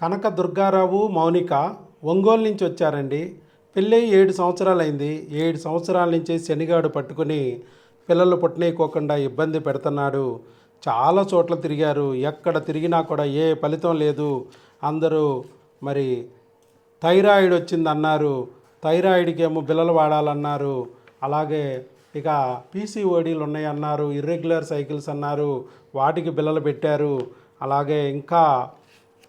కనక దుర్గారావు మౌనిక ఒంగోలు నుంచి వచ్చారండి. పెళ్ళి ఏడు సంవత్సరాలైంది. ఏడు సంవత్సరాల నుంచి శనిగాడు పట్టుకుని పిల్లలు పుట్టనీకోకుండా ఇబ్బంది పెడుతున్నాడు. చాలా చోట్ల తిరిగారు. ఎక్కడ తిరిగినా కూడా ఏ ఫలితం లేదు. అందరూ మరి థైరాయిడ్ వచ్చిందన్నారు. థైరాయిడ్కి ఏమో బిల్లలు వాడాలన్నారు. అలాగే ఇక పీసీఓడీలు ఉన్నాయన్నారు. ఇర్రెగ్యులర్ సైకిల్స్ అన్నారు. వాటికి బిల్లలు పెట్టారు. అలాగే ఇంకా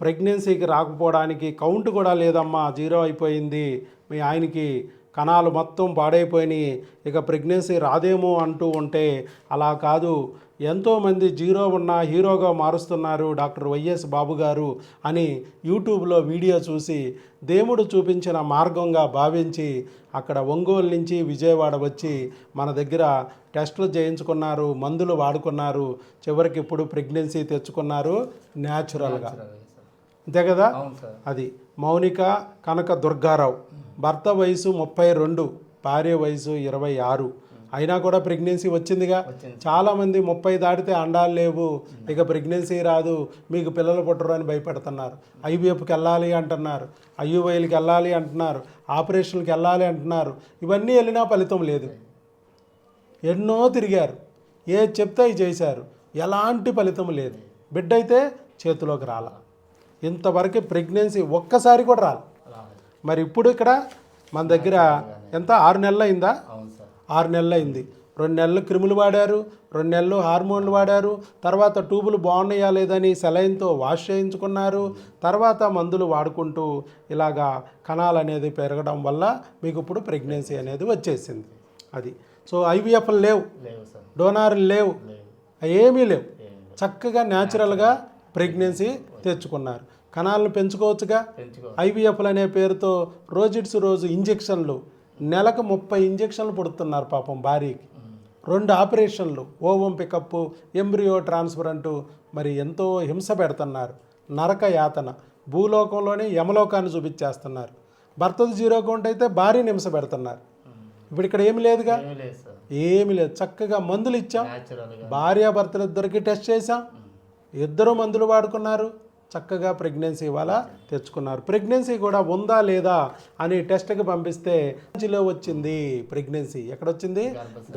ప్రెగ్నెన్సీకి రాకపోవడానికి కౌంట్ కూడా లేదమ్మా జీరో అయిపోయింది. మీ ఆయనకి కణాలు మొత్తం పాడైపోయినాయి. ఇక ప్రెగ్నెన్సీ రాదేమో అంటూ ఉంటే అలా కాదు. ఎంతోమంది జీరో ఉన్న హీరోగా మారుస్తున్నారు డాక్టర్ వైఎస్ బాబు గారు అని యూట్యూబ్లో వీడియో చూసి దేవుడు చూపించిన మార్గంగా భావించి అక్కడ ఒంగోలు నుంచి విజయవాడ వచ్చి మన దగ్గర టెస్టులు చేయించుకున్నారు మందులు వాడుకున్నారు. చివరికి ఇప్పుడు ప్రెగ్నెన్సీ తెచ్చుకున్నారు న్యాచురల్గా. అంతే కదా? అది మౌనిక కనక దుర్గారావు. భర్త వయసు ముప్పై రెండు భార్య వయసు ఇరవై ఆరు. అయినా కూడా ప్రెగ్నెన్సీ వచ్చిందిగా? వచ్చింది. చాలామంది ముప్పై దాటితే అండాలు లేవు. ఇక ప్రెగ్నెన్సీ రాదు. మీకు పిల్లలు పుట్టరు అని భయపెడుతున్నారు. ఐవీఎఫ్కి వెళ్ళాలి అంటున్నారు. ఐయువైలకి వెళ్ళాలి అంటున్నారు. ఆపరేషన్కి వెళ్ళాలి అంటున్నారు. ఇవన్నీ వెళ్ళినా ఫలితం లేదు. ఎన్నో తిరిగారు. ఏ చెప్తే అవి చేశారు. ఎలాంటి ఫలితం లేదు. బిడ్డ అయితే చేతిలోకి రాల. ఇంతవరకు ప్రెగ్నెన్సీ ఒక్కసారి కూడా రాలి. మరి ఇప్పుడు ఇక్కడ మన దగ్గర ఎంత? ఆరు నెలలు అయిందా? ఆరు నెలలు అయింది. రెండు నెలలు క్రిములు వాడారు రెండు నెలలు హార్మోన్లు వాడారు తర్వాత ట్యూబులు బాగున్నాయా లేదని సెలైన్తో వాష్ చేయించుకున్నారు తర్వాత మందులు వాడుకుంటూ ఇలాగా కణాలు అనేది పెరగడం వల్ల మీకు ఇప్పుడు ప్రెగ్నెన్సీ అనేది వచ్చేసింది. అది. సో ఐవీఎఫ్లు లేవు. డోనార్లు లేవు. ఏమీ లేవు. చక్కగా న్యాచురల్గా ప్రెగ్నెన్సీ తెచ్చుకున్నారు. కణాలను పెంచుకోవచ్చుగా? పెంచుకో ఐవీఎఫ్లు అనే పేరుతో రోజుడ్స్ రోజు ఇంజెక్షన్లు నెలకు ముప్పై ఇంజెక్షన్లు పుడుతున్నారు పాపం భార్యకి రెండు ఆపరేషన్లు ఓవం పికప్ ఎంబ్రియో ట్రాన్స్ఫర్ అంటూ మరి ఎంతో హింస పెడుతున్నారు. నరక యాతన భూలోకంలోనే యమలోకాన్ని చూపించేస్తున్నారు. భర్తది జీరో కౌంట్ అయితే భార్యని హింస పెడుతున్నారు. ఇప్పుడు ఇక్కడ ఏమి లేదుగా? ఏమీ లేదు చక్కగా మందులు ఇచ్చాం. భార్యాభర్తలు ఇద్దరికి టెస్ట్ చేసాం ఇద్దరు మందులు వాడుకున్నారు. చక్కగా ప్రెగ్నెన్సీ ఇవాళ తెచ్చుకున్నారు. ప్రెగ్నెన్సీ కూడా ఉందా లేదా అని టెస్ట్కి పంపిస్తే సంచిలో వచ్చింది ప్రెగ్నెన్సీ ఎక్కడ వచ్చింది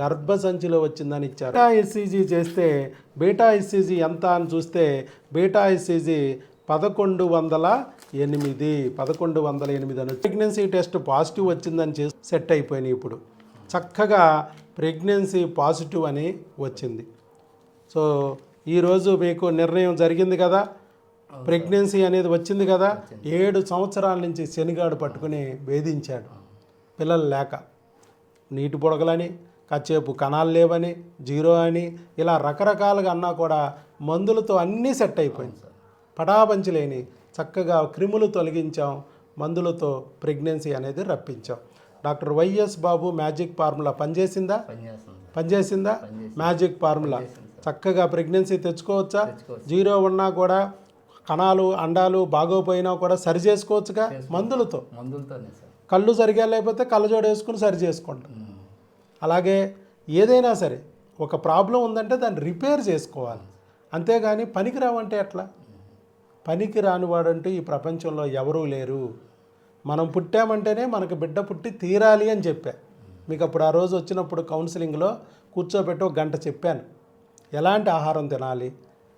గర్భ సంచిలో వచ్చిందని ఇచ్చారు. బీటా ఎస్సీజీ చేస్తే బీటా ఎస్సీజీ ఎంత అని చూస్తే బీటా ఎస్సీజీ పదకొండు వందల ఎనిమిది పదకొండు వందల ఎనిమిది అని ప్రెగ్నెన్సీ టెస్ట్ పాజిటివ్ వచ్చిందని చేసి సెట్ అయిపోయినాయి ఇప్పుడు. చక్కగా ప్రెగ్నెన్సీ పాజిటివ్ అని వచ్చింది. సో ఈరోజు మీకు నిర్ణయం జరిగింది కదా? ప్రెగ్నెన్సీ అనేది వచ్చింది కదా ఏడు సంవత్సరాల నుంచి శనిగాడు పట్టుకుని వేధించాడు. పిల్లలు లేక. నీటి బుడగలని కాసేపు కణాలు లేవని జీరో అని ఇలా రకరకాలుగా అన్నా కూడా మందులతో అన్నీ సెట్ అయిపోయింది. పటాపంచి లేని చక్కగా క్రిములు తొలగించాం మందులతో ప్రెగ్నెన్సీ అనేది రప్పించాం. Doctor YS Babu magic formula పనిచేసిందా? పనిచేసిందా? Magic formula. చక్కగా ప్రెగ్నెన్సీ తెచ్చుకోవచ్చు. జీరో ఉన్నా కూడా కణాలు అండాలు బాగోపోయినా కూడా సరి చేసుకోవచ్చుగా మందులతో. మందులతోనే సార్. కళ్ళు సరిగా లేకపోతే కళ్ళజోడు వేసుకుని సరి చేసుకుంటాం. అలాగే ఏదైనా సరే ఒక ప్రాబ్లం ఉందంటే దాన్ని రిపేర్ చేసుకోవాలి. అంతేగాని పనికి రావంటే ఎట్లా? పనికి రానివాడంటూ ఈ ప్రపంచంలో ఎవరూ లేరు. మనం పుట్టామంటేనే మనకు బిడ్డ పుట్టి తీరాలి అని చెప్పా. మీకు అప్పుడు ఆ రోజు వచ్చినప్పుడు కౌన్సిలింగ్లో కూర్చోబెట్టి ఒక గంట చెప్పాను. ఎలాంటి ఆహారం తినాలి?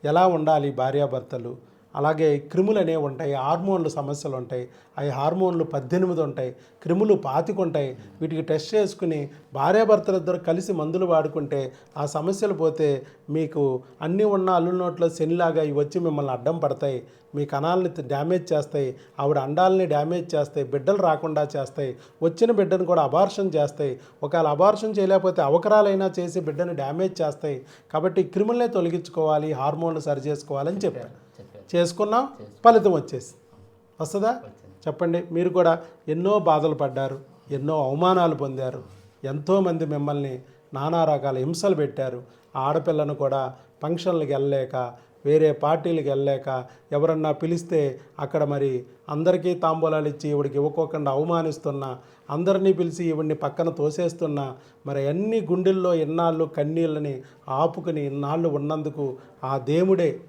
ఎలా ఉండాలి భార్యాభర్తలు? అలాగే క్రిములు అనేవి ఉంటాయి హార్మోన్లు సమస్యలు ఉంటాయి. అవి హార్మోన్లు పద్దెనిమిది ఉంటాయి క్రిములు పాతికుంటాయి. వీటికి టెస్ట్ చేసుకుని భార్యాభర్తలు ఇద్దరు కలిసి మందులు వాడుకుంటే ఆ సమస్యలు పోతే మీకు అన్నీ ఉన్న అల్లు నోట్లో శనిలాగా ఇవి వచ్చి మిమ్మల్ని అడ్డం పడతాయి. మీ కణాలని డ్యామేజ్ చేస్తాయి. ఆవిడ అండాలని డ్యామేజ్ చేస్తాయి. బిడ్డలు రాకుండా చేస్తాయి. వచ్చిన బిడ్డను కూడా అబార్షన్ చేస్తాయి. ఒకవేళ అబార్షన్ చేయలేకపోతే అవకరాలైనా చేసి బిడ్డను డ్యామేజ్ చేస్తాయి. కాబట్టి క్రిములనే తొలగించుకోవాలి హార్మోన్లు సరి చేసుకోవాలని చెప్పారు. చేసుకున్నాం ఫలితం వచ్చేసి. వస్తుందా? చెప్పండి. మీరు కూడా ఎన్నో బాధలు పడ్డారు ఎన్నో అవమానాలు పొందారు ఎంతోమంది మిమ్మల్ని నానా రకాల హింసలు పెట్టారు. ఆడపిల్లను కూడా ఫంక్షన్లకు వెళ్ళలేక వేరే పార్టీలకు వెళ్ళలేక ఎవరన్నా పిలిస్తే అక్కడ మరి అందరికీ తాంబూలాలు ఇచ్చి ఇవిడికి ఇవ్వకోకుండా అవమానిస్తున్నా అందరినీ పిలిచి ఇవిడిని పక్కన తోసేస్తున్నా మరి అన్ని గుండెల్లో ఇన్నాళ్ళు కన్నీళ్ళని ఆపుకుని ఇన్నాళ్ళు ఉన్నందుకు ఆ దేవుడే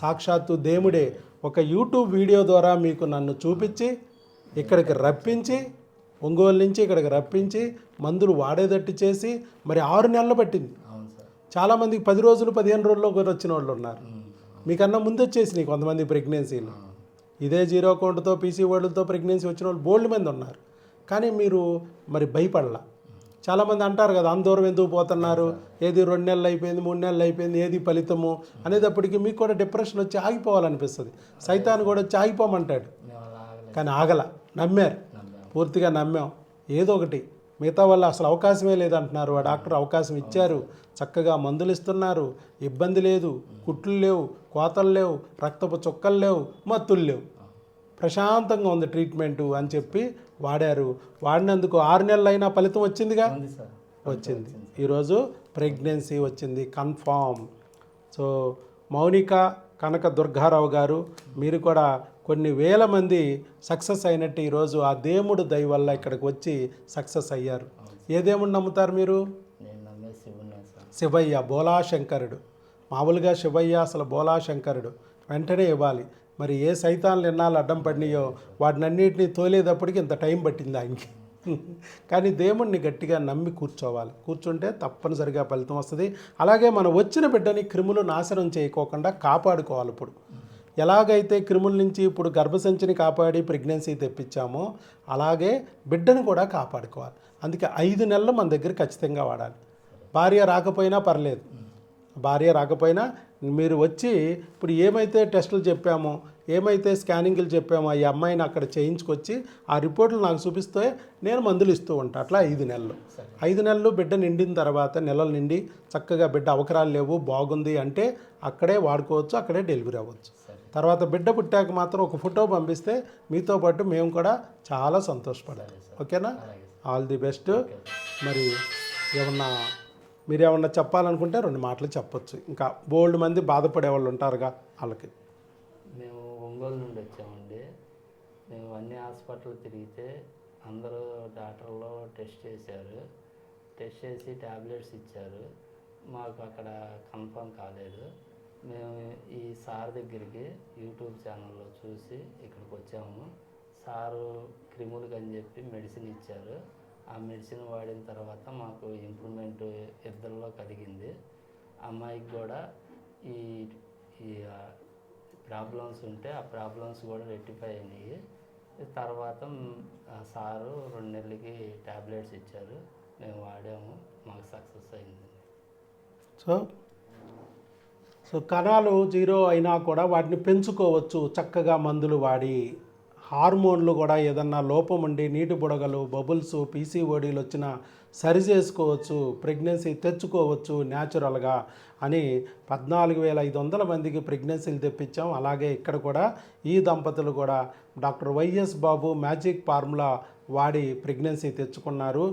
సాక్షాత్తు దేవుడే ఒక యూట్యూబ్ వీడియో ద్వారా మీకు నన్ను చూపించి ఇక్కడికి రప్పించి ఒంగోలు నుంచి ఇక్కడికి రప్పించి మందులు వాడేటట్టు చేసి మరి ఆరు నెలలు పట్టింది. చాలామందికి పది రోజులు పదిహేను రోజుల్లో కూడా వచ్చిన వాళ్ళు ఉన్నారు. మీకన్నా ముందు వచ్చేసినాయి కొంతమంది ప్రెగ్నెన్సీలు. ఇదే జీరో అకౌంట్తో పీసీ ఓల్డ్తో ప్రెగ్నెన్సీ వచ్చిన వాళ్ళు బోల్డ్ మంది ఉన్నారు. కానీ మీరు మరి భయపడలా. చాలామంది అంటారు కదా అందూరం ఎందుకు పోతున్నారు? ఏది రెండు నెలలు అయిపోయింది మూడు నెలలు అయిపోయింది ఏది ఫలితము? అనేటప్పటికీ మీకు కూడా డిప్రెషన్ వచ్చి ఆగిపోవాలనిపిస్తుంది. సైతాన్ కూడా వచ్చి ఆగిపోమంటాడు. కానీ ఆగల నమ్మారు. పూర్తిగా నమ్మాం. ఏదో ఒకటి. మిగతా వాళ్ళు అసలు అవకాశమే లేదంటున్నారు. ఆ డాక్టర్ అవకాశం ఇచ్చారు. చక్కగా మందులు ఇస్తున్నారు. ఇబ్బంది లేదు. కుట్లు లేవు. కోతలు లేవు. రక్తపు చుక్కలు లేవు. మత్తులు లేవు. ప్రశాంతంగా ఉంది ట్రీట్మెంట్ అని చెప్పి వాడారు. వాడినందుకు ఆరు నెలలు అయినా ఫలితం వచ్చిందిగా? వచ్చింది. ఈరోజు ప్రెగ్నెన్సీ వచ్చింది. కన్ఫామ్. సో మౌనిక కనక దుర్గారావు గారు మీరు కూడా కొన్ని వేల మంది సక్సెస్ అయినట్టు ఈరోజు ఆ దేవుడు దయ వల్ల ఇక్కడికి వచ్చి సక్సెస్ అయ్యారు. ఏ దేవుడిని నమ్ముతారు మీరు? శివయ్య బోలాశంకరుడు. మామూలుగా శివయ్య అసలు బోలాశంకరుడు. వెంటనే ఇవ్వాలి. మరి ఏ సైతాన్లు ఎన్నాళ్ళు అడ్డం పడినాయో వాటినన్నిటిని తోలేటప్పటికి ఇంత టైం పట్టింది ఆయనకి. కానీ దేవుణ్ణి గట్టిగా నమ్మి కూర్చోవాలి. కూర్చుంటే తప్పనిసరిగా ఫలితం వస్తుంది. అలాగే మనం వచ్చిన బిడ్డని క్రిములు నాశనం చేయకోకుండా కాపాడుకోవాలి ఇప్పుడు. ఎలాగైతే క్రిముల నుంచి ఇప్పుడు గర్భసంచిని కాపాడి ప్రెగ్నెన్సీ తెప్పించామో అలాగే బిడ్డను కూడా కాపాడుకోవాలి. అందుకే ఐదు నెలలు మన దగ్గర ఖచ్చితంగా వాడాలి. భార్య రాకపోయినా పర్లేదు. భార్య రాకపోయినా మీరు వచ్చి ఇప్పుడు ఏమైతే టెస్టులు చెప్పామో ఏమైతే స్కానింగ్లు చెప్పామో ఈ అమ్మాయిని అక్కడ చేయించుకొచ్చి ఆ రిపోర్ట్లు నాకు చూపిస్తే నేను మందులు ఇస్తూ ఉంటా. అట్లా ఐదు నెలలు. ఐదు నెలలు బిడ్డ నిండిన తర్వాత నెలలు నిండి చక్కగా బిడ్డ అవకరాలు లేవు బాగుంది అంటే అక్కడే వాడుకోవచ్చు అక్కడే డెలివరీ అవ్వచ్చు. తర్వాత బిడ్డ పుట్టాక మాత్రం ఒక ఫోటో పంపిస్తే మీతో పాటు మేము కూడా చాలా సంతోషపడాలి. ఓకేనా? All the best. మరి ఏమన్నా మీరు ఏమన్నా చెప్పాలనుకుంటే రెండు మాటలు చెప్పొచ్చు. ఇంకా బోల్డ్ మంది బాధపడే వాళ్ళు ఉంటారుగా వాళ్ళకి. మేము ఒంగోలు నుండి వచ్చామండి. మేము అన్ని హాస్పిటల్ తిరిగితే అందరూ డాక్టర్లు టెస్ట్ చేశారు. టెస్ట్ చేసి ట్యాబ్లెట్స్ ఇచ్చారు. మాకు అక్కడ కన్ఫర్మ్ కాలేదు. మేము ఈ సార్ దగ్గరికి యూట్యూబ్ ఛానల్లో చూసి ఇక్కడికి వచ్చాము. సారు క్రిములకు అని చెప్పి మెడిసిన్ ఇచ్చారు. ఆ మెడిసిన్ వాడిన తర్వాత మాకు ఇంప్రూవ్మెంట్ ఇద్దరిలో కలిగింది. అమ్మాయికి కూడా ఈ ఈ ప్రాబ్లమ్స్ ఉంటే ఆ ప్రాబ్లమ్స్ కూడా రెక్టిఫై అయినాయి. తర్వాత సారు రెండు నెలలకి ట్యాబ్లెట్స్ ఇచ్చారు. మేము వాడాము. మాకు సక్సెస్ అయింది. సో సో కణాలు జీరో అయినా కూడా వాటిని పెంచుకోవచ్చు. చక్కగా మందులు వాడి హార్మోన్లు కూడా ఏదన్నా లోపం ఉండి నీటి బుడగలు బబుల్స్ పీసీఓడీలు వచ్చినా సరి చేసుకోవచ్చు ప్రెగ్నెన్సీ తెచ్చుకోవచ్చు న్యాచురల్గా అని పద్నాలుగు వేల ఐదు వందల మందికి ప్రెగ్నెన్సీలు తెప్పించాం. అలాగే ఇక్కడ కూడా ఈ దంపతులు కూడా doctor YS Babu magic formula వాడి ప్రెగ్నెన్సీ తెచ్చుకున్నారు.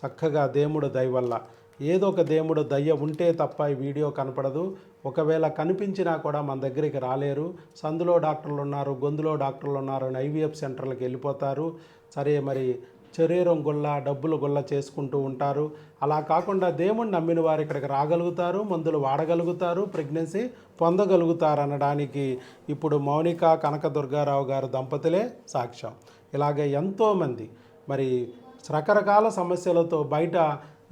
చక్కగా దేవుడు దయవల్ల ఏదో ఒక దేవుడు దయ్య ఉంటే తప్ప ఈ వీడియో కనపడదు. ఒకవేళ కనిపించినా కూడా మన దగ్గరికి రాలేరు. సందులో డాక్టర్లు ఉన్నారు గొంతులో డాక్టర్లు ఉన్నారు అని ఐవీఎఫ్ సెంటర్లకు వెళ్ళిపోతారు. సరే మరి శరీరం గుల్ల డబ్బులు గుల్ల చేసుకుంటూ ఉంటారు. అలా కాకుండా దేవుణ్ణి నమ్మిన వారు ఇక్కడికి రాగలుగుతారు మందులు వాడగలుగుతారు ప్రెగ్నెన్సీ పొందగలుగుతారు అనడానికి. ఇప్పుడు మౌనిక కనకదుర్గారావు గారు దంపతులే సాక్ష్యం. ఇలాగే ఎంతోమంది మరి రకరకాల సమస్యలతో బయట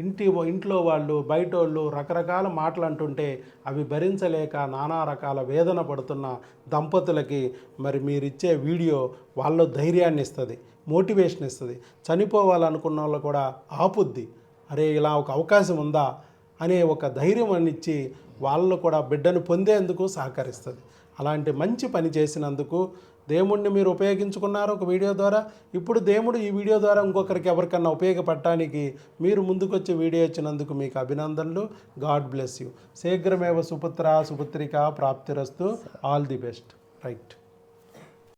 ఇంటి ఇంట్లో వాళ్ళు బయట వాళ్ళు రకరకాల మాటలు అంటుంటే అవి భరించలేక నానా రకాల వేదన పడుతున్న దంపతులకి మరి మీరిచ్చే వీడియో వాళ్ళ ధైర్యాన్ని ఇస్తుంది మోటివేషన్ ఇస్తుంది చనిపోవాలనుకున్న వాళ్ళు కూడా ఆపుద్ది. అరే ఇలా ఒక అవకాశం ఉందా? అనే ఒక ధైర్యం అనిచ్చి వాళ్ళు కూడా బిడ్డను పొందేందుకు సహకరిస్తుంది. అలాంటి మంచి పని చేసినందుకు దేవుణ్ణి మీరు ఉపయోగించుకున్నారు ఒక వీడియో ద్వారా. ఇప్పుడు దేవుడు ఈ వీడియో ద్వారా ఇంకొకరికి ఎవరికన్నా ఉపయోగపడటానికి మీరు ముందుకొచ్చి వీడియో ఇచ్చినందుకు మీకు అభినందనలు. God bless you. శీఘ్రమేవ సుపుత్ర సుపుత్రిక ప్రాప్తిరస్తు. All the best. రైట్.